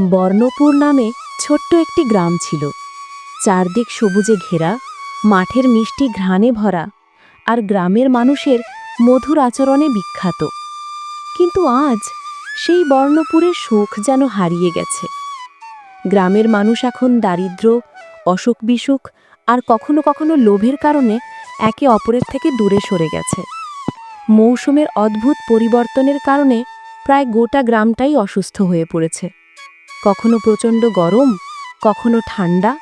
বর্ণপুর নামে ছোট্ট একটি গ্রাম ছিল। চারদিক সবুজে ঘেরা, মাঠের মিষ্টি ঘ্রাণে ভরা, আর গ্রামের মানুষের মধুর আচরণে বিখ্যাত। কিন্তু আজ সেই বর্ণপুরের সুখ যেন হারিয়ে গেছে। গ্রামের মানুষ এখন দারিদ্র্য অসুখ বিসুখ আর কখনো কখনো লোভের কারণে একে অপরের থেকে দূরে সরে গেছে। মৌসুমের অদ্ভুত পরিবর্তনের কারণে প্রায় গোটা গ্রামটাই অসুস্থ হয়ে পড়েছে। কখনো প্রচণ্ড গরম, কখনো ঠান্ডা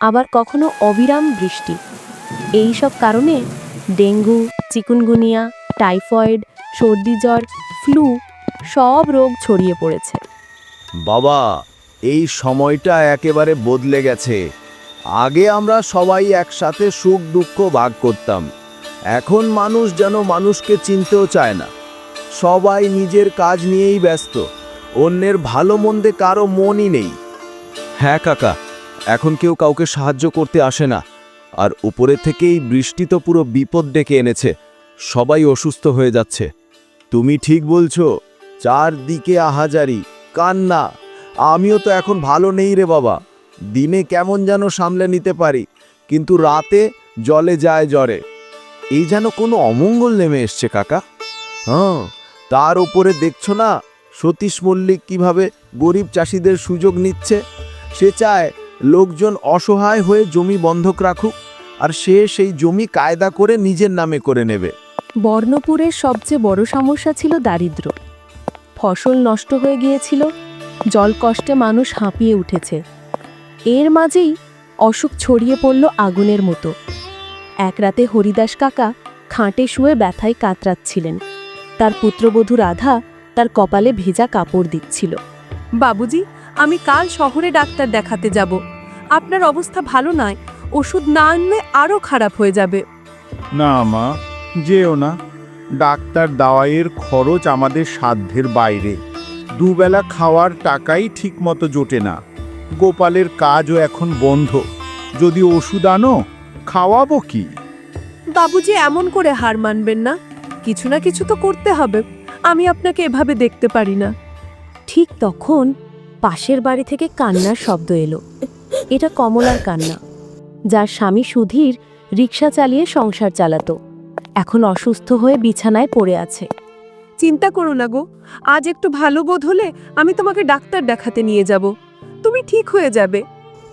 আবার কখনো অবিরাম বৃষ্টি। এই সব কারণে ডেঙ্গু, চিকুনগুনিয়া, টাইফয়েড, সর্দি জ্বর, ফ্লু সব রোগ ছড়িয়ে পড়েছে। বাবা, এই সময়টা একেবারে বদলে গেছে। আগে আমরা সবাই একসাথে সুখ দুঃখ ভাগ করতাম। এখন মানুষ যেন মানুষকে চিনতেও চায় না। সবাই নিজের কাজ নিয়েই ব্যস্ত। অন্যের ভালো মন্দে কারও মনই নেই। হ্যাঁ কাকা, এখন কেউ কাউকে সাহায্য করতে আসে না। আর উপরে থেকেই বৃষ্টি তো পুরো বিপদ ডেকে এনেছে। সবাই অসুস্থ হয়ে যাচ্ছে। তুমি ঠিক বলছো, চারদিকে আহাজারি, কান্না। আমিও তো এখন ভালো নেই রে বাবা। দিনে কেমন যেন সামলে নিতে পারি, কিন্তু রাতে জলে যায় জ্বরে। এই যেন কোনো অমঙ্গল নেমে এসছে, কাকা। হ্যাঁ তার উপরে দেখছ না সতীশ মল্লিক কীভাবে গরিব চাষিদের সুযোগ নিচ্ছে? সে চায় লোকজন অসহায় হয়ে জমি বন্ধক রাখুক, আর সে সেই জমি কায়দা করে নিজের নামে করে নেবে। বর্ণপুরের সবচেয়ে বড় সমস্যা ছিল দারিদ্র। ফসল নষ্ট হয়ে গিয়েছিল, জল কষ্টে মানুষ হাঁপিয়ে উঠেছে। এর মাঝেই অসুখ ছড়িয়ে পড়ল আগুনের মতো। এক রাতে হরিদাস কাকা খাঁটে শুয়ে ব্যথায় কাতরাচ্ছিলেন। তার পুত্রবধূ রাধা তার কপালে ভেজা কাপড় দিচ্ছিল। বাবুজি আমি কাল শহরে ডাক্তার দেখাতে যাব। আপনার অবস্থা ভালো নয় ওষুধ না আনলে আরও খারাপ হয়ে যাবে। না মা যেও না। ডাক্তার দাওয়াইয়ের খরচ আমাদের সাধ্যের বাইরে। দুবেলা খাওয়ার টাকাই ঠিকমতো জোটে না। গোপালের কাজও এখন বন্ধ। যদি ওষুধ আনো খাওয়াবো কি? বাবুজি এমন করে হার মানবেন না। কিছু না কিছু তো করতে হবে। আমি আপনাকে এভাবে দেখতে পারি না। ঠিক তখন পাশের বাড়ি থেকে কান্নার শব্দ এলো। এটা কমলার কান্না যার স্বামী সুধীর রিক্সা চালিয়ে সংসার চালাতো। এখন অসুস্থ হয়ে বিছানায় পড়ে আছে। চিন্তা করো না গো আজ একটু ভালো বোধ হলে আমি তোমাকে ডাক্তার দেখাতে নিয়ে যাব। তুমি ঠিক হয়ে যাবে।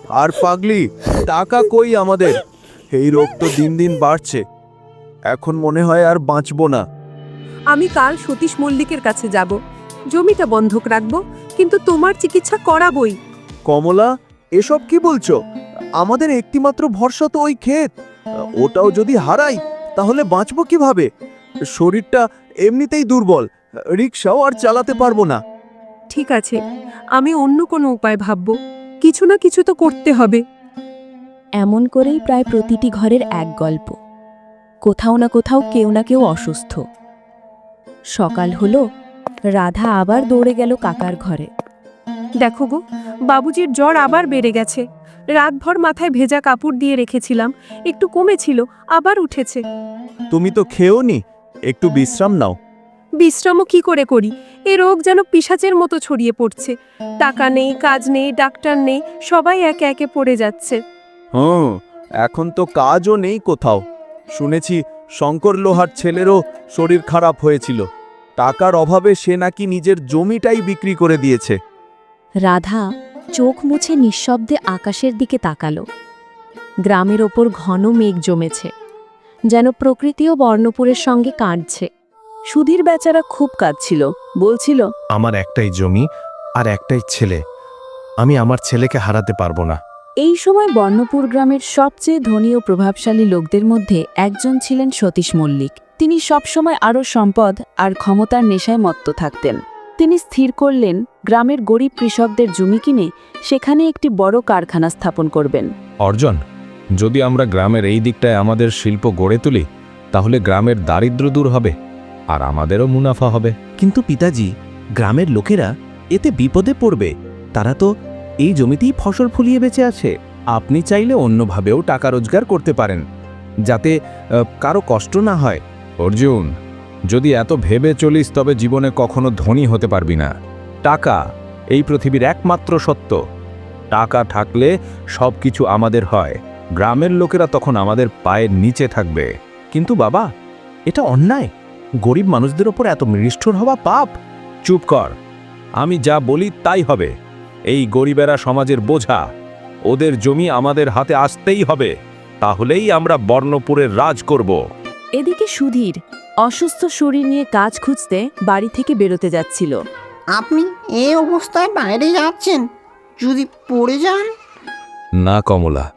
আর পাগলি টাকা কই আমাদের? এই রোগ তো দিন দিন বাড়ছে। এখন মনে হয় আর বাঁচবো না। আমি কাল সতীশ মল্লিকের কাছে যাব। জমিটা বন্ধক রাখব কিন্তু তোমার চিকিৎসা করাবই। কমলা এসব কি বলছো? আমাদের একটিমাত্র ভরসা তো ওই ক্ষেত। ওটাও যদি হারাই তাহলে বাঁচবো কীভাবে? শরীরটা এমনিতেই দুর্বল রিক্সাও আর চালাতে পারব না। ঠিক আছে আমি অন্য কোনো উপায় ভাববো। কিছু না কিছু তো করতে হবে। এমন করেই প্রায় প্রতিটি ঘরের এক গল্প। কোথাও না কোথাও কেউ না কেউ অসুস্থ। সকাল হলো রাধা আবার দৌড়ে গেল কাকার ঘরে। দেখো গো বাবুজির জ্বর আবার বেড়ে গেছে। রাতভর মাথায় ভেজা কাপড় দিয়ে রেখেছিলাম একটু কমেছিল আবার উঠেছে। তুমি তো খেওনি একটু বিশ্রাম নাও। বিশ্রামও কি করে করি? এ রোগ যেন পিসাচের মতো ছড়িয়ে পড়ছে। টাকা নেই কাজ নেই ডাক্তার নেই সবাই একে একে পড়ে যাচ্ছে। হুম এখন তো কাজও নেই কোথাও। শুনেছি শঙ্কর লোহার ছেলেরও শরীর খারাপ হয়েছিল। টাকার অভাবে সে নাকি নিজের জমিটাই বিক্রি করে দিয়েছে। রাধা চোখ মুছে নিঃশব্দে আকাশের দিকে তাকালো। গ্রামের ওপর ঘন মেঘ জমেছে যেন প্রকৃতিও বর্ণপুরের সঙ্গে কাঁদছে। সুধীর বেচারা খুব কাঁদছিল বলছিল আমার একটাই জমি আর একটাই ছেলে। আমি আমার ছেলেকে হারাতে পারব না। এই সময় বর্ণপুর গ্রামের সবচেয়ে ধনী ও প্রভাবশালী লোকদের মধ্যে একজন ছিলেন সতীশ মল্লিক। তিনি সবসময় আরও সম্পদ আর ক্ষমতার নেশায় মত্ত থাকতেন। তিনি স্থির করলেন গ্রামের গরিব কৃষকদের জমি কিনে সেখানে একটি বড় কারখানা স্থাপন করবেন। অর্জন যদি আমরা গ্রামের এই দিকটায় আমাদের শিল্প গড়ে তুলি তাহলে গ্রামের দারিদ্র্য দূর হবে আর আমাদেরও মুনাফা হবে। কিন্তু পিতাজি গ্রামের লোকেরা এতে বিপদে পড়বে। তারা তো এই জমিতেই ফসল ফলিয়ে বেঁচে আছে। আপনি চাইলে অন্যভাবেও টাকা রোজগার করতে পারেন। যাতে কারও কষ্ট না হয়। অর্জুন, যদি এত ভেবে চলিস, তবে জীবনে কখনো ধনী হতে পারবি না। টাকা, এই পৃথিবীর একমাত্র সত্য। টাকা থাকলে সব কিছু আমাদের হয়। গ্রামের লোকেরা তখন আমাদের পায়ের নিচে থাকবে। কিন্তু বাবা, এটা অন্যায়। গরিব মানুষদের ওপর এত নিষ্ঠুর হওয়া পাপ। চুপ কর। আমি যা বলি তাই হবে। এই গরিবেরা সমাজের বোঝা। ওদের জমি আমাদের হাতে আসতেই হবে তাহলেই আমরা বর্ণপুরের রাজ করব। এদিকে সুধীর অসুস্থ শরীর নিয়ে কাজ খুঁজতে বাড়ি থেকে বেরোতে যাচ্ছিল। আপনি এই অবস্থায় বাইরে যাচ্ছেন? যদি পড়ে যান? না কমলা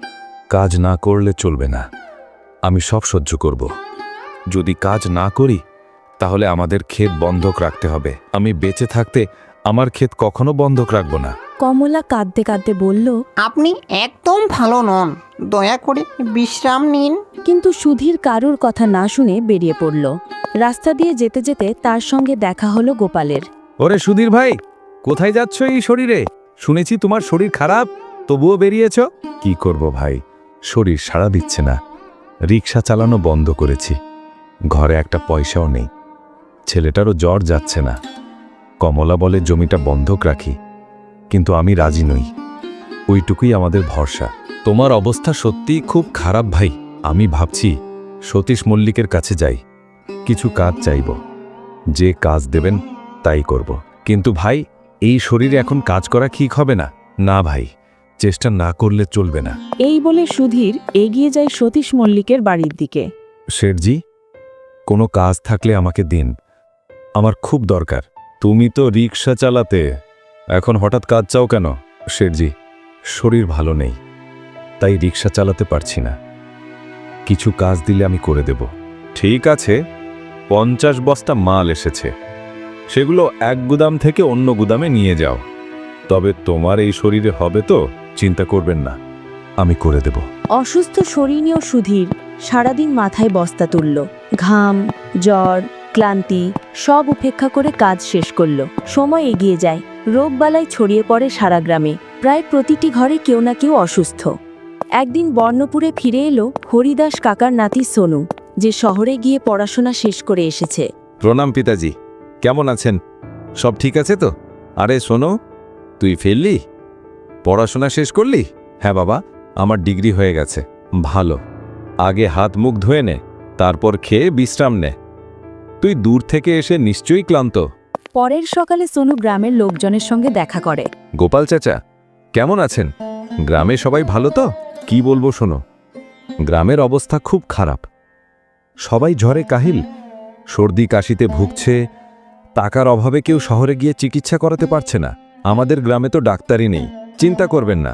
কাজ না করলে চলবে না। আমি সব সহ্য করব। যদি কাজ না করি তাহলে আমাদের ক্ষেত বন্ধক রাখতে হবে। আমি বেঁচে থাকতে আমার ক্ষেত কখনো বন্ধক রাখব না। কমলা কাঁদতে কাঁদতে বলল আপনি একদম ভালো নন। দয়া করে বিশ্রাম নিন। কিন্তু সুধীর কারুর কথা না শুনে বেরিয়ে পড়ল। রাস্তা দিয়ে যেতে যেতে তার সঙ্গে দেখা হলো গোপালের। ওরে সুধীর ভাই কোথায় যাচ্ছ এই শরীরে? শুনেছি তোমার শরীর খারাপ তবুও বেরিয়েছ? কি করব ভাই? শরীর সাড়া দিচ্ছে না। রিক্সা চালানো বন্ধ করেছি। ঘরে একটা পয়সাও নেই। ছেলেটারও জ্বর যাচ্ছে না। কমলা বলে জমিটা বন্ধক রাখি। কিন্তু আমি রাজি নই। ওইটুকুই আমাদের ভরসা। তোমার অবস্থা সত্যিই খুব খারাপ ভাই। আমি ভাবছি সতীশ মল্লিকের কাছে যাই। কিছু কাজ চাইব। যে কাজ দেবেন তাই করব। কিন্তু ভাই এই শরীরে এখন কাজ করা ঠিক হবে না। না ভাই চেষ্টা না করলে চলবে না। এই বলে সুধীর এগিয়ে যায় সতীশ মল্লিকের বাড়ির দিকে। শেঠজি কোনো কাজ থাকলে আমাকে দিন। আমার খুব দরকার। তুমি তো রিক্সা চালাতে এখন হঠাৎ কাজ চাও কেন? শেঠজি, শরীর ভালো নেই, তাই রিক্সা চালাতে পারছি না। কিছু কাজ দিলে আমি করে দেব। ঠিক আছে, পঞ্চাশ বস্তা মাল এসেছে। সেগুলো এক গুদাম থেকে অন্য গুদামে নিয়ে যাও। তবে তোমার এই শরীরে হবে তো, চিন্তা করবেন না, আমি করে দেব। অসুস্থ শরীর নিয়েও সুধীর সারাদিন মাথায় বস্তা তুলল। ঘাম, জ্বর, ক্লান্তি সব উপেক্ষা করে কাজ শেষ করল। সময় এগিয়ে যায়। রোগবালাই ছড়িয়ে পড়ে সারা গ্রামে। প্রায় প্রতিটি ঘরে কেউ না কেউ অসুস্থ। একদিন বর্ণপুরে ফিরে এলো হরিদাস কাকার নাতি সোনু, যে শহরে গিয়ে পড়াশোনা শেষ করে এসেছে। প্রণাম পিতাজি, কেমন আছেন? সব ঠিক আছে তো? আরে শোনো তুই ফেললি পড়াশোনা শেষ করলি? হ্যাঁ বাবা, আমার ডিগ্রি হয়ে গেছে। ভালো। আগে হাত মুখ ধুয়ে নে, তারপর খেয়ে বিশ্রাম নে। তুই দূর থেকে এসে নিশ্চয়ই ক্লান্ত। পরের সকালে সোনু গ্রামের লোকজনের সঙ্গে দেখা করে। গোপাল চাচা, কেমন আছেন? গ্রামে সবাই ভালো তো? কি বলব শোনো, গ্রামের অবস্থা খুব খারাপ। সবাই ঝড়ে কাহিল, সর্দি কাশিতে ভুগছে, টাকার অভাবে কেউ শহরে গিয়ে চিকিৎসা করাতে পারছে না। আমাদের গ্রামে তো ডাক্তারই নেই, চিন্তা করবেন না।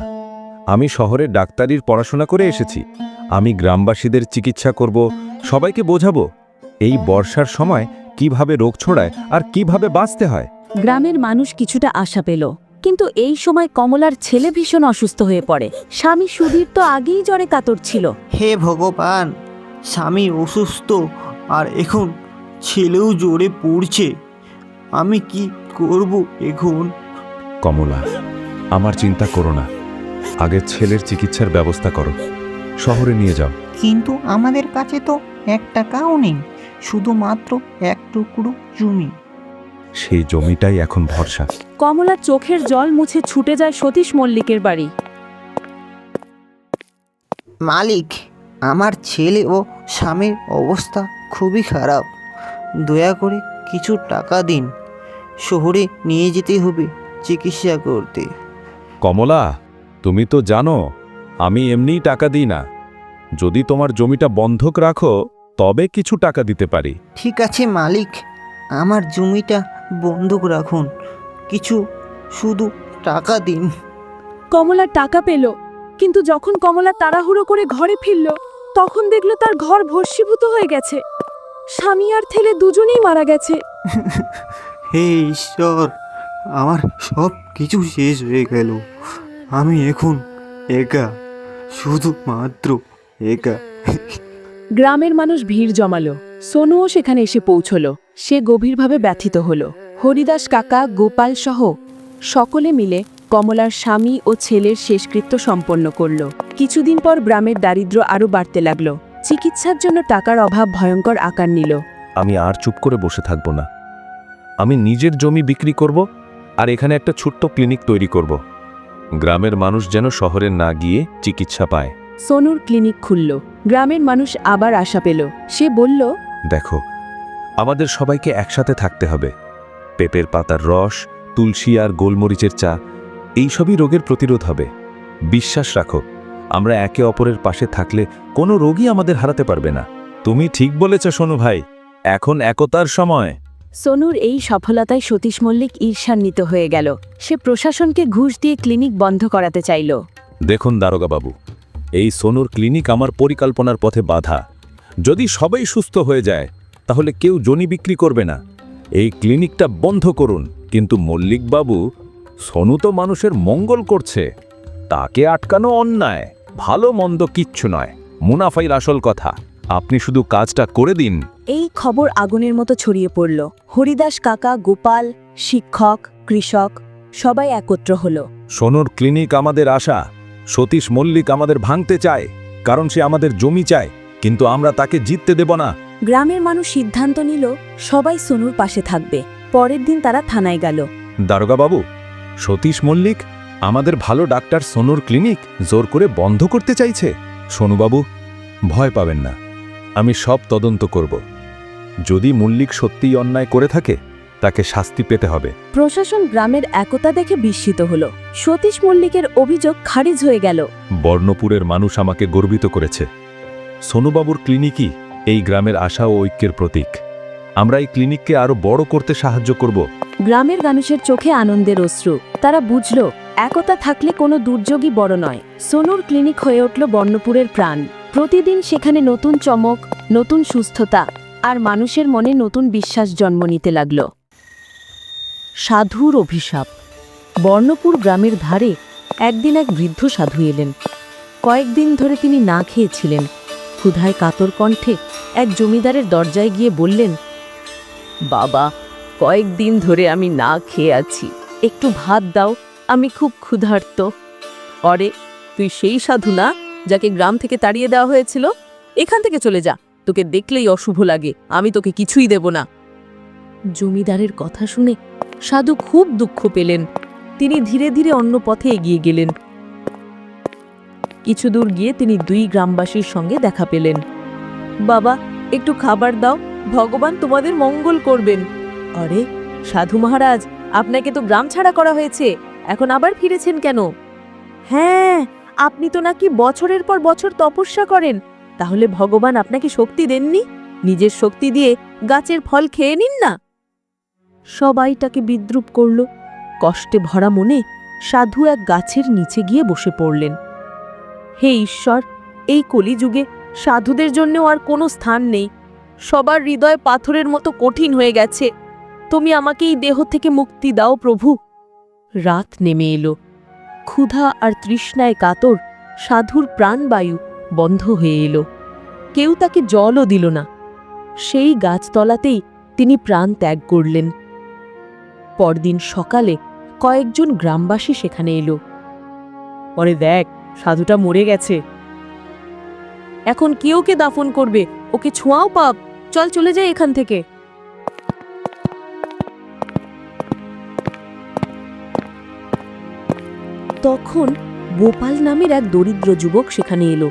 আমি শহরে ডাক্তারির পড়াশোনা করে এসেছি, আমি গ্রামবাসীদের চিকিৎসা করব, সবাইকে বোঝাবো। এই বর্ষার সময় কীভাবে রোগ ছড়ায় আর কীভাবে বাঁচতে হয়? গ্রামের মানুষ কিছুটা আশা পেল কিন্তু এই সময় কমলার ছেলে ভীষণ অসুস্থ হয়ে পড়ে। স্বামী সুধীর তো আগেই জ্বরে কাতর ছিল। হে ভগবান স্বামী অসুস্থ আর এখন ছেলেও জোরে পড়ছে। আমি কি করব এখন? কমলা আমার চিন্তা করো না। আগে ছেলের চিকিৎসার ব্যবস্থা করো। শহরে নিয়ে যাও। কিন্তু আমাদের কাছে তো এক টাকাও নেই। শুধুমাত্র এক টুকরো জমি। সেই জমিটাই এখন ভরসা। কমলার চোখের জল মুছে ছুটে যায় সতীশ মল্লিকের বাড়ি। মালিক আমার ছেলে ও স্বামীর অবস্থা খুবই খারাপ। দয়া করে কিছু টাকা দিন। শহরে নিয়ে যেতে হবে চিকিৎসা করতে। কমলা তুমি তো জানো আমি এমনিই টাকা দিই না। যদি তোমার জমিটা বন্ধক রাখো তবে কিছু টাকা দিতে পারি। ঠিক আছে মালিক। আমার জমিটা বন্ধক রাখুন। কিছু শুধু টাকা দিন। কমলা টাকা পেল কিন্তু যখন কমলা তাড়াহুড়ো করে ঘরে ফিরল তখন দেখল তার ঘর ভস্মীভূত হয়ে গেছে। স্বামী আর ছেলে দুজনেই মারা গেছে। হে ঈশ্বর আমার সব কিছু শেষ হয়ে গেল। আমি এখন একা শুধুমাত্র একা। গ্রামের মানুষ ভিড় জমালো। সোনুও সেখানে এসে পৌঁছলো। সে গভীরভাবে ব্যথিত হল। হরিদাস কাকা, গোপাল সহ সকলে মিলে কমলার স্বামী ও ছেলের শেষকৃত্য সম্পন্ন করল। কিছুদিন পর গ্রামের দারিদ্র্য আরও বাড়তে লাগল। চিকিৎসার জন্য টাকার অভাব ভয়ঙ্কর আকার নিল। আমি আর চুপ করে বসে থাকব না। আমি নিজের জমি বিক্রি করব আর এখানে একটা ছোট্ট ক্লিনিক তৈরি করব। গ্রামের মানুষ যেন শহরে না গিয়ে চিকিৎসা পায়। সোনুর ক্লিনিক খুলল। গ্রামের মানুষ আবার আশা পেল। সে বলল দেখো আমাদের সবাইকে একসাথে থাকতে হবে। পেঁপের পাতার রস তুলসী আর গোলমরিচের চা এইসবই রোগের প্রতিরোধ হবে। বিশ্বাস রাখো আমরা একে অপরের পাশে থাকলে কোনো রোগই আমাদের হারাতে পারবে না। তুমি ঠিক বলেছ সোনু ভাই। এখন একতার সময়। সোনুর এই সফলতায় সতীশ মল্লিক ঈর্ষান্বিত হয়ে গেল। সে প্রশাসনকে ঘুষ দিয়ে ক্লিনিক বন্ধ করাতে চাইল। দেখুন দারোগা বাবু এই সোনুর ক্লিনিক আমার পরিকল্পনার পথে বাধা। যদি সবাই সুস্থ হয়ে যায় তাহলে কেউ জনি বিক্রি করবে না। এই ক্লিনিকটা বন্ধ করুন কিন্তু মল্লিক বাবু সোনু তো মানুষের মঙ্গল করছে। তাকে আটকানো অন্যায় ভালো মন্দ কিচ্ছু নয়। মুনাফাইর আসল কথা। আপনি শুধু কাজটা করে দিন। এই খবর আগুনের মতো ছড়িয়ে পড়ল। হরিদাস কাকা গোপাল শিক্ষক কৃষক সবাই একত্র হল। সোনুর ক্লিনিক আমাদের আশা। সতীশ মল্লিক আমাদের ভাঙতে চায় কারণ সে আমাদের জমি চায় কিন্তু আমরা তাকে জিততে দেব না। গ্রামের মানুষ সিদ্ধান্ত নিল সবাই সোনুর পাশে থাকবে। পরের দিন তারা থানায় গেল। দারোগা বাবু সতীশ মল্লিক আমাদের ভালো ডাক্তার সোনুর ক্লিনিক জোর করে বন্ধ করতে চাইছে। সোনুবাবু ভয় পাবেন না। আমি সব তদন্ত করব। যদি মল্লিক সত্যিই অন্যায় করে থাকে তাকে শাস্তি পেতে হবে। প্রশাসন গ্রামের একতা দেখে বিস্মিত হল। সতীশ মল্লিকের অভিযোগ খারিজ হয়ে গেল। বর্ণপুরের মানুষ আমাকে গর্বিত করেছে। সোনুবাবুর ক্লিনিকই এই গ্রামের আশা ও ঐক্যের প্রতীক। আমরা এই ক্লিনিককে আরও বড় করতে সাহায্য করব। গ্রামের মানুষের চোখে আনন্দের অশ্রু। তারা বুঝল একতা থাকলে কোনো দুর্যোগই বড় নয়। সোনুর ক্লিনিক হয়ে উঠল বর্ণপুরের প্রাণ। প্রতিদিন সেখানে নতুন চমক নতুন সুস্থতা আর মানুষের মনে নতুন বিশ্বাস জন্ম নিতে লাগল। সাধুর অভিশাপ। বর্ণপুর গ্রামের ধারে একদিন এক বৃদ্ধ সাধু এলেন। কয়েকদিন ধরে তিনি না খেয়েছিলেন। ক্ষুধায় কাতর কণ্ঠে এক জমিদারের দরজায় গিয়ে বললেন, বাবা, কয়েকদিন ধরে আমি না খেয়ে আছি। একটু ভাত দাও, আমি খুব ক্ষুধার্ত। অরে, তুই সেই সাধু না যাকে গ্রাম থেকে তাড়িয়ে দেওয়া হয়েছিল? এখান থেকে চলে যা, তোকে দেখলেই অশুভ লাগে, আমি তোকে কিছুই দেব না জমিদারের কথা শুনে সাধু খুব দুঃখ পেলেন। তিনি ধীরে ধীরে অন্য পথে এগিয়ে গেলেন। কিছু দূর গিয়ে তিনি দুই গ্রামবাসীর সঙ্গে দেখা পেলেন। বাবা, একটু খাবার দাও, ভগবান তোমাদের মঙ্গল করবেন। আরে, সাধু মহারাজ, আপনাকে তো গ্রাম ছাড়া করা হয়েছে, এখন আবার ফিরেছেন কেন? হ্যাঁ আপনি তো নাকি বছরের পর বছর তপস্যা করেন, তাহলে ভগবান আপনাকে শক্তি দেননি? নিজের শক্তি দিয়ে গাছের ফল খেয়ে নিন না? সবাই তাকে বিদ্রুপ করল। কষ্টে ভরা মনে সাধু এক গাছের নিচে গিয়ে বসে পড়লেন। হে ঈশ্বর, এই কলিযুগে সাধুদের জন্যও আর কোনো স্থান নেই। সবার হৃদয় পাথরের মতো কঠিন হয়ে গেছে। তুমি আমাকে এই দেহ থেকে মুক্তি দাও প্রভু। রাত নেমে এলো। ক্ষুধা আর তৃষ্ণায় কাতর সাধুর প্রাণবায়ু বন্ধ হয়ে এলো। কেউ তাকে জলও দিল না। সেই গাছতলাতেই তিনি প্রাণ ত্যাগ করলেন। পরদিন সকালে কয়েকজন গ্রামবাসী সেখানে এলো। পরে দেখ, সাধুটা মরে গেছে। এখন কে ওকে দাফন করবে, ওকে ছোঁয়াও পাপ। চল চলে যাই এখান থেকে। তখন গোপাল নামের এক দরিদ্র যুবক সেখানে এলো।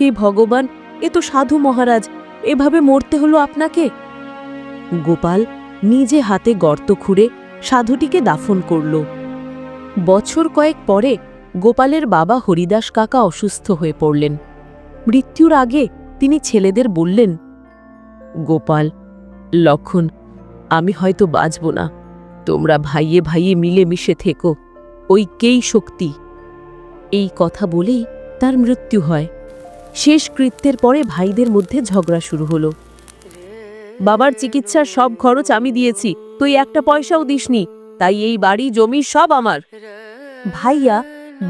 হে ভগবান, এ তো সাধু মহারাজ, এভাবে মরতে হলো আপনাকে? গোপাল নিজে হাতে গর্ত খুঁড়ে সাধুটিকে দাফন করল। বছর কয়েক পরে গোপালের বাবা হরিদাস কাকা অসুস্থ হয়ে পড়লেন। মৃত্যুর আগে তিনি ছেলেদের বললেন, গোপাল, লক্ষণ, আমি হয়তো বাঁচব না। তোমরা ভাইয়ে ভাইয়ে মিলে মিশে থেকো, ঐক্যেই শক্তি এই কথা বলেই তার মৃত্যু হয়। শেষ কৃত্যের পরে ভাইদের মধ্যে ঝগড়া শুরু হলো। বাবার চিকিৎসার সব খরচ আমি দিয়েছি, তুই একটা পয়সাও দিসনি, তাই এই বাড়ি, জমি সব আমার। ভাইয়া,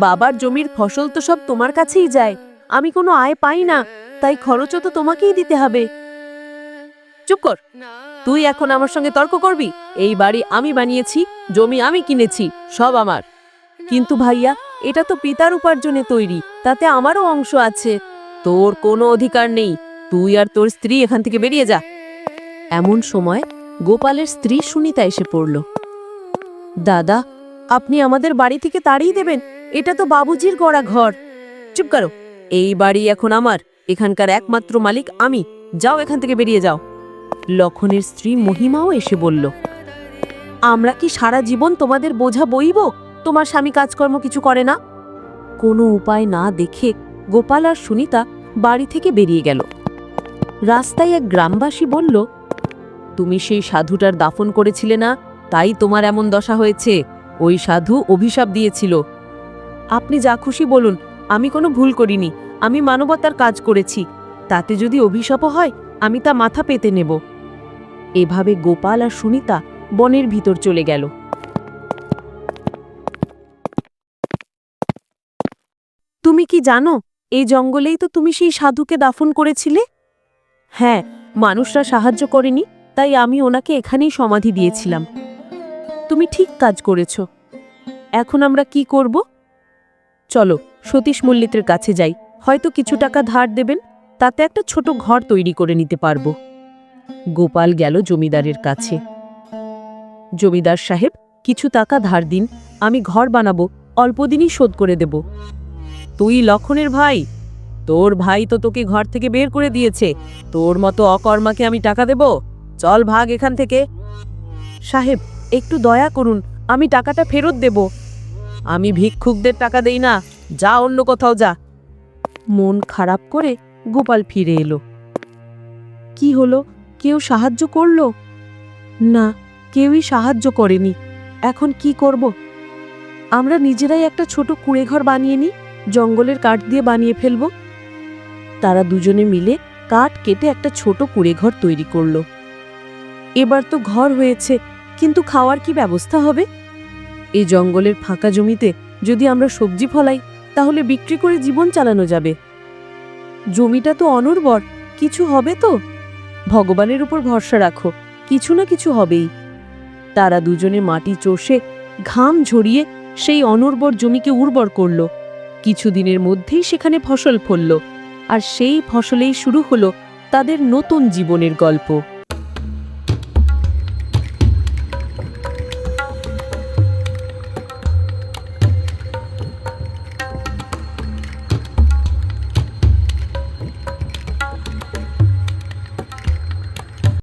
বাবার জমির ফসল তো সব তোমার কাছেই যায়, আমি কোনো আয় পাই না, তাই খরচও তো তোমাকেই দিতে হবে। চুপ কর, তুই এখন আমার সঙ্গে তর্ক করবি, এই বাড়ি আমি বানিয়েছি, জমি আমি কিনেছি, সব আমার। কিন্তু ভাইয়া, এটা তো পিতার উপার্জনে তৈরি, তাতে আমারও অংশ আছে, তোর কোনো অধিকার নেই, তুই আর তোর স্ত্রী এখান থেকে বেরিয়ে যা। এমন সময় গোপালের স্ত্রী সুনিতা এসে পড়ল। দাদা, আপনি আমাদের বাড়ি থেকে তাড়িয়ে দেবেন। এটা তো বাবুজির গড়া ঘর। চুপ করো। এই বাড়ি এখন আমার। এখানকার একমাত্র মালিক আমি। যাও এখান থেকে বেরিয়ে যাও। লক্ষণের স্ত্রী মহিমাও এসে বলল, আমরা কি সারা জীবন তোমাদের বোঝা বইব? তোমার স্বামী কাজকর্ম কিছু করে না? কোনো উপায় না দেখে গোপাল আর সুনিতা বাড়ি থেকে বেরিয়ে গেল। রাস্তায় এক গ্রামবাসী বলল তুমি সেই সাধুটার দাফন করেছিলে না? তাই তোমার এমন দশা হয়েছে। ওই সাধু অভিশাপ দিয়েছিল। আপনি যা খুশি বলুন, আমি কোনো ভুল করিনি। আমি মানবতার কাজ করেছি। তাতে যদি অভিশাপও হয়, আমি তা মাথা পেতে নেব। এভাবে গোপাল আর সুনিতা বনের ভিতর চলে গেল। তুমি কি জানো, এই জঙ্গলেই তো তুমি সেই সাধুকে দাফন করেছিলে? হ্যাঁ মানুষরা সাহায্য করেনি। তাই আমি ওনাকে এখানেই সমাধি দিয়েছিলাম। তুমি ঠিক কাজ করেছ। এখন আমরা কি করব? চলো, সতীশ মল্লিতের কাছে যাই। হয়তো কিছু টাকা ধার দেবেন, তাতে একটা ছোট ঘর তৈরি করে নিতে পারব। গোপাল গেল জমিদারের কাছে। জমিদার সাহেব, কিছু টাকা ধার দিন, আমি ঘর বানাবো অল্পদিনই শোধ করে দেব। তুই লক্ষণের ভাই? তোর ভাই তো তোকে ঘর থেকে বের করে দিয়েছে। তোর মতো অকর্মাকে আমি টাকা দেব? চল ভাগ এখান থেকে। সাহেব, একটু দয়া করুন, আমি টাকাটা ফেরত দেব। আমি ভিক্ষুকদের টাকা দেই না, যা অন্য কোথাও যা। মন খারাপ করে গোপাল ফিরে এলো। কি হলো? কেউ সাহায্য করল? না, কেউই সাহায্য করেনি। এখন কি করব? আমরা নিজেরাই একটা ছোট কুড়েঘর বানিয়ে নিই, জঙ্গলের কাঠ দিয়ে বানিয়ে ফেলব। তারা দুজনে মিলে কাঠ কেটে একটা ছোট কুড়েঘর তৈরি করল। এবার তো ঘর হয়েছে, কিন্তু খাওয়ার কি ব্যবস্থা হবে? এই জঙ্গলের ফাঁকা জমিতে যদি আমরা সবজি ফলাই, তাহলে বিক্রি করে জীবন চালানো যাবে। জমিটা তো অনুর্বর, কিছু হবে তো? ভগবানের উপর ভরসা রাখো, কিছু না কিছু হবেই। তারা দুজনে মাটি চষে, ঘাম ঝরিয়ে সেই অনুর্বর জমিকে উর্বর করল। কিছুদিনের মধ্যেই সেখানে ফসল ফলল, আর সেই ফসলেই শুরু হলো তাদের নতুন জীবনের গল্প।